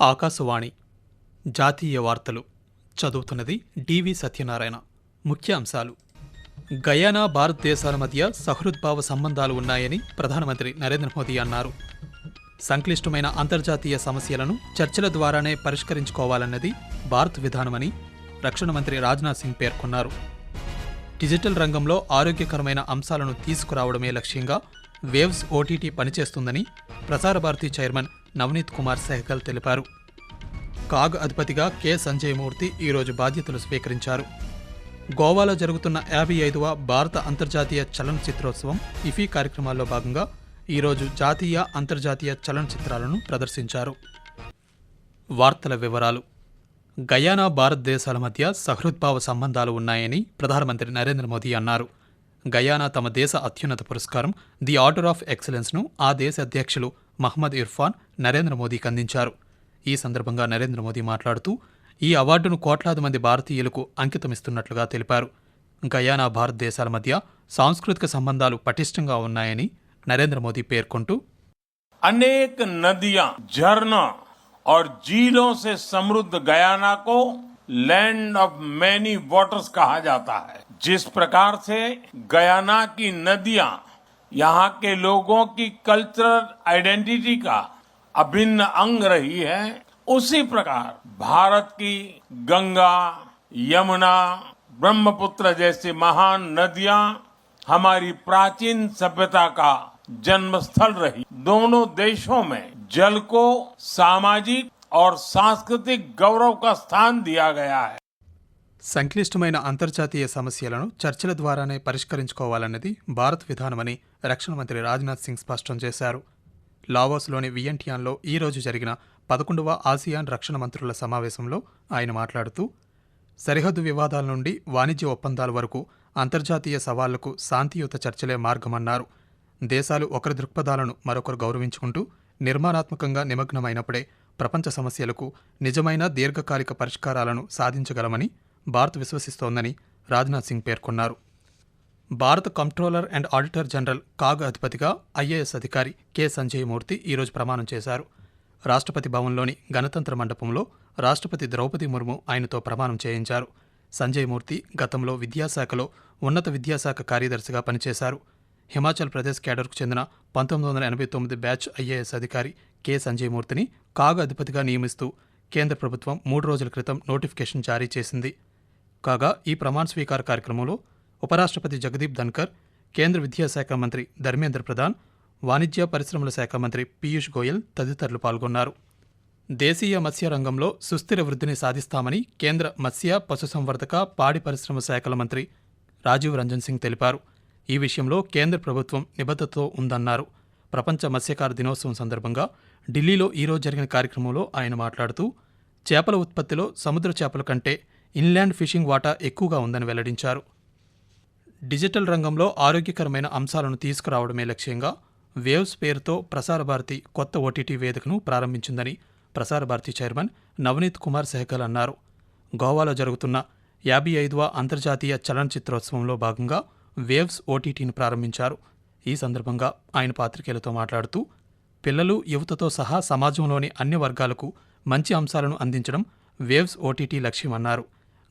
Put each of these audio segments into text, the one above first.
ఆకాశవాణి. జాతీయ వార్తలు. చదువుతున్నది డివి సత్యనారాయణ. ముఖ్య అంశాలు గయానా భారతదేశాల మధ్య సహృద్భావ సంబంధాలు ఉన్నాయని ప్రధానమంత్రి నరేంద్ర మోదీ అన్నారు. సంక్లిష్టమైన అంతర్జాతీయ సమస్యలను చర్చల ద్వారానే పరిష్కరించుకోవాలన్నది భారత్ విధానమని రక్షణ మంత్రి రాజ్నాథ్ సింగ్ పేర్కొన్నారు. డిజిటల్ రంగంలో ఆరోగ్యకరమైన అంశాలను తీసుకురావడమే లక్ష్యంగా వేవ్స్ ఓటీటీ పనిచేస్తుందని ప్రసార భారతి చైర్మన్ నవనీత్ కుమార్ సెహగల్ తెలిపారు. కాగ్ అధిపతిగా కె. సంజయమూర్తి ఈరోజు బాధ్యతలు స్వీకరించారు. గోవాలో జరుగుతున్న యాభై ఐదవ భారత అంతర్జాతీయ చలనచిత్రోత్సవం ఇఫీ కార్యక్రమాల్లో భాగంగా ఈరోజు జాతీయ అంతర్జాతీయ చలనచిత్రాలను ప్రదర్శించారు. వార్తల వివరాలు. గయానా భారతదేశాల మధ్య సహృద్భావ సంబంధాలు ఉన్నాయని ప్రధానమంత్రి నరేంద్ర మోదీ అన్నారు. గయానా తమ దేశ అత్యున్నత పురస్కారం ది ఆర్డర్ ఆఫ్ ఎక్సలెన్స్ను ఆ దేశ అధ్యక్షులు మహ్మద్ ఇర్ఫాన్ నరేంద్ర మోదీకి అందించారు ఈ సందర్భంగా నరేంద్ర మోదీ మాట్లాడుతూ ఈ అవార్డును కోట్లాది మంది భారతీయులకు అంకితమిస్తున్నట్లుగా తెలిపారు గయానా భారతదేశాల మధ్య సాంస్కృతిక సంబంధాలు పటిష్టంగా ఉన్నాయని నరేంద్ర మోదీ పేర్కొంటూ अनेक नदियां झरना और झीलों से समृद्ध गयाना को लैंड ऑफ मैनी वाटर्स कहा जाता है जिस प्रकार से गयाना की नदियां यहाँ के लोगों की कल्चरल आइडेंटिटी का अभिन्न अंग रही है। उसी प्रकार भारत की गंगा, यमुना, ब्रह्मपुत्र जैसी महान नदियाँ हमारी प्राचीन सभ्यता का जन्मस्थल रही। दोनों देशों में जल को सामाजिक और सांस्कृतिक गौरव का स्थान दिया गया है। సంక్లిష్టమైన అంతర్జాతీయ సమస్యలను చర్చల ద్వారానే పరిష్కరించుకోవాలన్నది భారత్ విధానమని రక్షణ మంత్రి రాజ్నాథ్ సింగ్ స్పష్టం చేశారు. లావోస్లోని వియంటియాన్లో ఈ రోజు జరిగిన పదకొండవ ఆసియాన్ రక్షణ మంత్రుల సమావేశంలో ఆయన మాట్లాడుతూ సరిహద్దు వివాదాల నుండి వాణిజ్య ఒప్పందాల వరకు అంతర్జాతీయ సవాళ్ళకు శాంతియుత చర్చలే మార్గమన్నారు. దేశాలు ఒకరి దృక్పథాలను మరొకరు గౌరవించుకుంటూ నిర్మాణాత్మకంగా నిమగ్నమైనప్పుడే ప్రపంచ సమస్యలకు నిజమైన దీర్ఘకాలిక పరిష్కారాలను సాధించగలమని భారత్ విశ్వసిస్తోందని రాజ్నాథ్ సింగ్ పేర్కొన్నారు. భారత controller and auditor general CAG అధిపతిగా ఐఏఎస్ అధికారి కె సంజయ్ మూర్తి ఈరోజు ప్రమాణం చేశారు. రాష్ట్రపతి భవన్లోని గణతంత్ర మండపంలో రాష్ట్రపతి ద్రౌపది ముర్ము ఆయనతో ప్రమాణం చేయించారు. సంజయ్ మూర్తి గతంలో విద్యాశాఖలో ఉన్నత విద్యాశాఖ కార్యదర్శిగా పనిచేశారు. హిమాచల్ ప్రదేశ్ కేడర్కు చెందిన పంతొమ్మిది వందల ఎనభై తొమ్మిది బ్యాచ్ ఐఏఎస్ అధికారి కె సంజయ్ మూర్తిని కాగ్ అధిపతిగా నియమిస్తూ కేంద్ర ప్రభుత్వం మూడు రోజుల క్రితం నోటిఫికేషన్ జారీ చేసింది. కాగా ఈ ప్రమాణ స్వీకార కార్యక్రమంలో ఉపరాష్ట్రపతి జగదీప్ ధన్కర్ కేంద్ర విద్యాశాఖ మంత్రి ధర్మేంద్ర ప్రధాన్ వాణిజ్య పరిశ్రమల శాఖ మంత్రి పీయూష్ గోయల్ తదితరులు పాల్గొన్నారు. దేశీయ మత్స్య రంగంలో సుస్థిర వృద్ధిని సాధిస్తామని కేంద్ర మత్స్య పశుసంవర్ధక పాడి పరిశ్రమ శాఖల మంత్రి రాజీవ్ రంజన్ సింగ్ తెలిపారు. ఈ విషయంలో కేంద్ర ప్రభుత్వం నిబద్ధతతో ఉందన్నారు. ప్రపంచ మత్స్యకార దినోత్సవం సందర్భంగా ఢిల్లీలో ఈరోజు జరిగిన కార్యక్రమంలో ఆయన మాట్లాడుతూ చేపల ఉత్పత్తిలో సముద్ర చేపల కంటే ఇన్లాండ్ ఫిషింగ్ వాటా ఎక్కువగా ఉందని వెల్లడించారు. డిజిటల్ రంగంలో ఆరోగ్యకరమైన అంశాలను తీసుకురావడమే లక్ష్యంగా వేవ్స్ పేరుతో ప్రసార భారతి కొత్త ఓటీటీ వేదికను ప్రారంభించిందని ప్రసారభారతి చైర్మన్ నవనీత్ కుమార్ సెహగల్ అన్నారు. గోవాలో జరుగుతున్న యాభై ఐదవ అంతర్జాతీయ చలనచిత్రోత్సవంలో భాగంగా వేవ్స్ ఓటీటీని ప్రారంభించారు. ఈ సందర్భంగా ఆయన పాత్రికేయులతో మాట్లాడుతూ పిల్లలు యువతతో సహా సమాజంలోని అన్ని వర్గాలకు మంచి అంశాలను అందించడం వేవ్స్ ఓటీటీ లక్ష్యమన్నారు.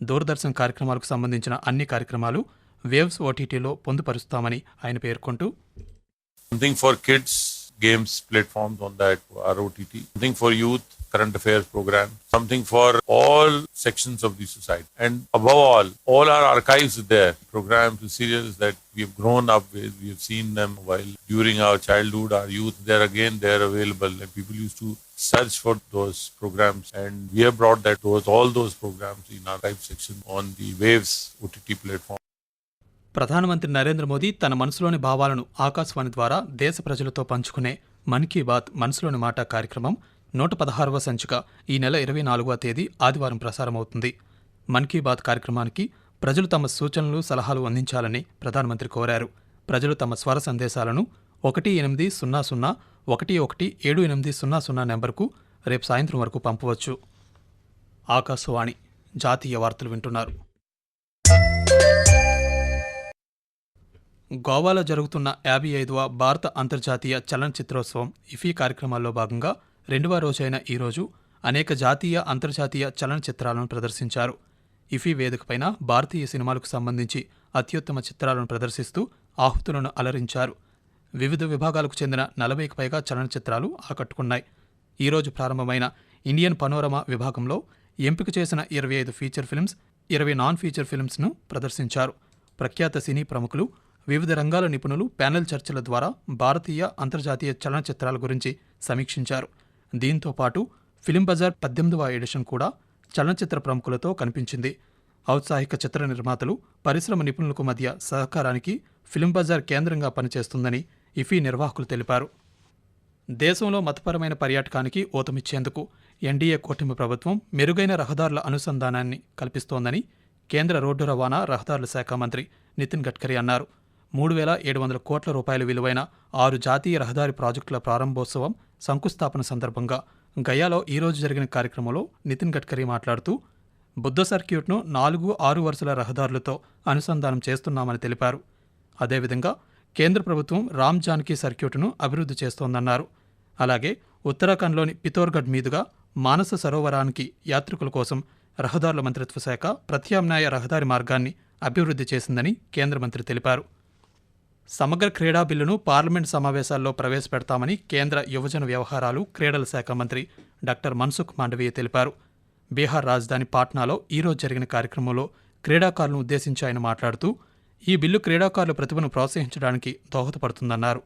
దూరదర్శన్ కార్యక్రమాలకు సంబంధించిన అన్ని కార్యక్రమాలు వేవ్స్ ఓటీటీలో పొందుపరుస్తామని ఆయన పేర్కొంటూ Something for kids, games platforms on that are OTT. Something for youth, current affairs program. Something for all sections of the society. And above all, all our archives are there. Programs, serials that we have grown up with. We have seen them while during our childhood, our youth. They're again they're available. And people used to search for those programs. And we have brought that towards all those programs in archive section on the Waves OTT platform. ప్రధానమంత్రి నరేంద్ర మోదీ తన మనసులోని భావాలను ఆకాశవాణి ద్వారా దేశ ప్రజలతో పంచుకునే మన్ కీ బాత్ మనసులోని మాట కార్యక్రమం నూట పదహారవ సంచిక ఈ నెల ఇరవై నాలుగవ తేదీ ఆదివారం ప్రసారమవుతుంది మన్ కీ బాత్ కార్యక్రమానికి ప్రజలు తమ సూచనలు సలహాలు అందించాలని ప్రధానమంత్రి కోరారు ప్రజలు తమ స్వర సందేశాలను ఒకటి ఎనిమిది సున్నా సున్నా ఒకటి ఒకటి ఏడు ఎనిమిది సున్నా సున్నా నెంబర్కు రేపు సాయంత్రం వరకు పంపవచ్చు. ఆకాశవాణి జాతీయ వార్తలు వింటున్నారు. గోవాలో జరుగుతున్న యాభై ఐదవ భారత అంతర్జాతీయ చలనచిత్రోత్సవం ఇఫీ కార్యక్రమాల్లో భాగంగా రెండవ రోజైన ఈరోజు అనేక జాతీయ అంతర్జాతీయ చలనచిత్రాలను ప్రదర్శించారు. ఇఫీ వేదికపైన భారతీయ సినిమాలకు సంబంధించి అత్యుత్తమ చిత్రాలను ప్రదర్శిస్తూ ఆహుతులను అలరించారు. వివిధ విభాగాలకు చెందిన నలభైకి పైగా చలనచిత్రాలు ఆకట్టుకున్నాయి. ఈరోజు ప్రారంభమైన ఇండియన్ పనోరమా విభాగంలో ఎంపిక చేసిన ఇరవై ఐదు ఫీచర్ ఫిల్మ్స్ ఇరవై నాన్ ఫీచర్ ఫిల్మ్స్ను ప్రదర్శించారు. ప్రఖ్యాత సినీ ప్రముఖులు వివిధ రంగాల నిపుణులు ప్యానెల్ చర్చల ద్వారా భారతీయ అంతర్జాతీయ చలనచిత్రాల గురించి సమీక్షించారు. దీంతో పాటు ఫిలిం బజార్ పద్దెనిమిదవ ఎడిషన్ కూడా చలనచిత్ర ప్రముఖులతో కనిపించింది. ఔత్సాహిక చిత్ర నిర్మాతలు పరిశ్రమ నిపుణులకు మధ్య సహకారానికి ఫిలిం బజార్ కేంద్రంగా పనిచేస్తుందని ఇఫీ నిర్వాహకులు తెలిపారు. దేశంలో మతపరమైన పర్యాటకానికి ఊతమిచ్చేందుకు ఎన్డీఏ కూటమి ప్రభుత్వం మెరుగైన రహదారుల అనుసంధానాన్ని కల్పిస్తోందని కేంద్ర రోడ్డు రవాణా రహదారుల శాఖ మంత్రి నితిన్ గడ్కరీ అన్నారు. మూడు వేల ఏడు వందల కోట్ల రూపాయల విలువైన ఆరు జాతీయ రహదారి ప్రాజెక్టుల ప్రారంభోత్సవం శంకుస్థాపన సందర్భంగా గయాలో ఈరోజు జరిగిన కార్యక్రమంలో నితిన్ గడ్కరీ మాట్లాడుతూ బుద్ధ సర్క్యూట్ను నాలుగు ఆరు వరుసల రహదారులతో అనుసంధానం చేస్తున్నామని తెలిపారు. అదేవిధంగా కేంద్ర ప్రభుత్వం రామ్ జానకీ సర్క్యూట్ను అభివృద్ధి చేస్తోందన్నారు. అలాగే ఉత్తరాఖండ్లోని పితోర్గఢ్ మీదుగా మానస సరోవరానికి యాత్రికుల కోసం రహదారుల మంత్రిత్వ శాఖ ప్రత్యామ్నాయ రహదారి మార్గాన్ని అభివృద్ధి చేసిందని కేంద్ర మంత్రి తెలిపారు. సమగ్ర క్రీడా బిల్లును పార్లమెంట్ సమావేశాల్లో ప్రవేశపెడతామని కేంద్ర యువజన వ్యవహారాలు క్రీడల శాఖ మంత్రి డాక్టర్ మన్సుఖ్ మాండవీయ తెలిపారు. బీహార్ రాజధాని పాట్నాలో ఈరోజు జరిగిన కార్యక్రమంలో క్రీడాకారులను ఉద్దేశించి ఆయన మాట్లాడుతూ ఈ బిల్లు క్రీడాకారుల ప్రతిభను ప్రోత్సహించడానికి దోహదపడుతుందన్నారు.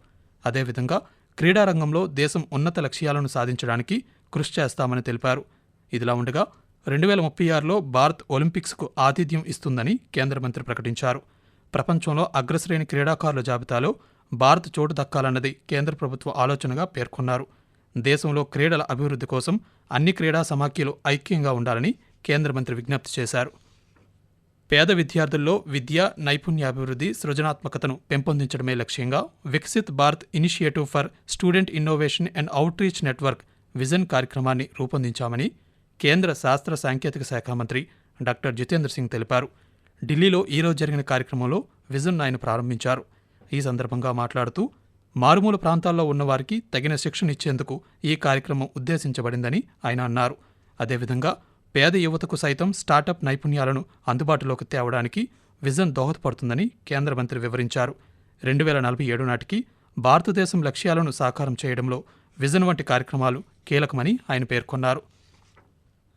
అదేవిధంగా క్రీడారంగంలో దేశం ఉన్నత లక్ష్యాలను సాధించడానికి కృషి చేస్తామని తెలిపారు. ఇదిలా ఉండగా రెండు వేల ముప్పై ఆరులో భారత్ ఒలింపిక్స్కు ఆతిథ్యం ఇస్తుందని కేంద్ర మంత్రి ప్రకటించారు. ప్రపంచంలో అగ్రశ్రేణి క్రీడాకారుల జాబితాలో భారత్ చోటు దక్కాలన్నది కేంద్ర ప్రభుత్వ ఆలోచనగా పేర్కొన్నారు. దేశంలో క్రీడల అభివృద్ధి కోసం అన్ని క్రీడా సమాఖ్యలు ఐక్యంగా ఉండాలని కేంద్ర మంత్రి విజ్ఞప్తి చేశారు. పేద విద్యార్థుల్లో విద్య నైపుణ్యాభివృద్ధి సృజనాత్మకతను పెంపొందించడమే లక్ష్యంగా Viksit Bharat initiative for student innovation and outreach network vision కార్యక్రమాన్ని రూపొందించామని కేంద్ర శాస్త్ర సాంకేతిక శాఖ మంత్రి డాక్టర్ జితేంద్ర సింగ్ తెలిపారు. ఢిల్లీలో ఈరోజు జరిగిన కార్యక్రమంలో విజన్ ఆయన ప్రారంభించారు. ఈ సందర్భంగా మాట్లాడుతూ మారుమూల ప్రాంతాల్లో ఉన్నవారికి తగిన శిక్షణ ఇచ్చేందుకు ఈ కార్యక్రమం ఉద్దేశించబడిందని ఆయన అన్నారు. అదేవిధంగా పేద యువతకు సైతం స్టార్టప్ నైపుణ్యాలను అందుబాటులోకి తేవడానికి విజన్ దోహదపడుతుందని కేంద్ర మంత్రి వివరించారు. రెండు వేల నలభై ఏడు నాటికి భారతదేశం లక్ష్యాలను సాకారం చేయడంలో విజన్ వంటి కార్యక్రమాలు కీలకమని ఆయన పేర్కొన్నారు.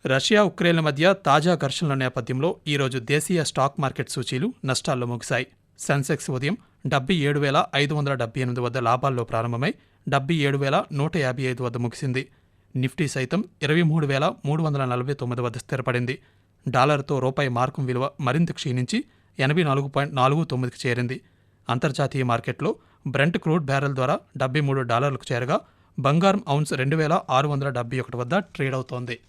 రష్యా ఉక్రెయిన్ల మధ్య తాజా ఘర్షణల నేపథ్యంలో ఈరోజు దేశీయ స్టాక్ మార్కెట్ సూచీలు నష్టాల్లో ముగిశాయి. సెన్సెక్స్ ఉదయం డెబ్బై ఏడు వేల ఐదు వందల డెబ్బై ఎనిమిది వద్ద లాభాల్లో ప్రారంభమై డెబ్బై ఏడు వేల నూట యాభై ఐదు వద్ద ముగిసింది. నిఫ్టీ సైతం ఇరవై మూడు వేల మూడు వందల నలభై తొమ్మిది వద్ద స్థిరపడింది. డాలర్తో రూపాయి మార్కం విలువ మరింత క్షీణించి ఎనభై నాలుగు పాయింట్ నాలుగు తొమ్మిదికి చేరింది. అంతర్జాతీయ మార్కెట్లో బ్రెంట్ క్రూడ్ బ్యారెల్ ద్వారా డెబ్బై మూడు డాలర్లకు చేరగా బంగారం ఔన్స్ రెండు వేల ఆరు వందల డెబ్బై ఒకటి వద్ద ట్రేడ్ అవుతోంది.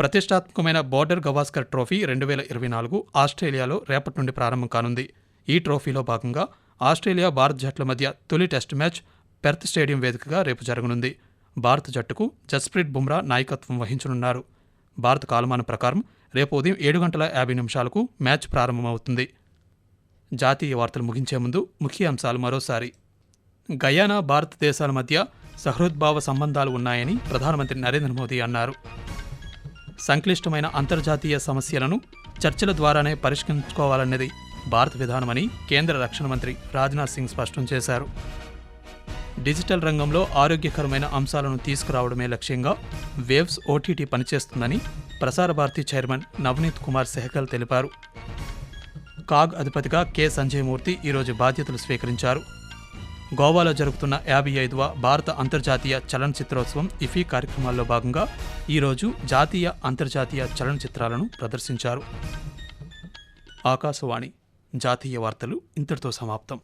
ప్రతిష్టాత్మకమైన బోర్డర్ గవాస్కర్ ట్రోఫీ రెండు వేల ఇరవై నాలుగు ఆస్ట్రేలియాలో రేపటి నుండి ప్రారంభం కానుంది. ఈ ట్రోఫీలో భాగంగా ఆస్ట్రేలియా భారత్ జట్ల మధ్య తొలి టెస్ట్ మ్యాచ్ పెర్త్ స్టేడియం వేదికగా రేపు జరగనుంది. భారత జట్టుకు జస్ప్రీత్ బుమ్రా నాయకత్వం వహించనున్నారు. భారత కాలమానం ప్రకారం రేపు ఉదయం ఏడు గంటల యాభై నిమిషాలకు మ్యాచ్ ప్రారంభమవుతుంది. జాతీయ వార్తలు ముగించే ముందు ముఖ్య అంశాలు మరోసారి. గయానా భారతదేశాల మధ్య సహృద్భావ సంబంధాలు ఉన్నాయని ప్రధానమంత్రి నరేంద్ర మోదీ అన్నారు. సంక్లిష్టమైన అంతర్జాతీయ సమస్యలను చర్చల ద్వారానే పరిష్కరించుకోవాలన్నది భారత విధానమని కేంద్ర రక్షణ మంత్రి రాజ్నాథ్ సింగ్ స్పష్టం చేశారు. డిజిటల్ రంగంలో ఆరోగ్యకరమైన అంశాలను తీసుకురావడమే లక్ష్యంగా వేవ్స్ ఓటీటీ పనిచేస్తుందని ప్రసార భారతి చైర్మన్ నవనీత్ కుమార్ సెహకల్ తెలిపారు. కాగ్ అధిపతిగా కె. సంజయమూర్తి ఈరోజు బాధ్యతలు స్వీకరించారు. గోవాలో జరుగుతున్న యాభై ఐదవ భారత అంతర్జాతీయ చలనచిత్రోత్సవం ఇఫీ కార్యక్రమాల్లో భాగంగా ఈరోజు జాతీయ అంతర్జాతీయ చలనచిత్రాలను ప్రదర్శించారు. ఆకాశవాణి జాతీయ వార్తలు ఇంతటితో సమాప్తం.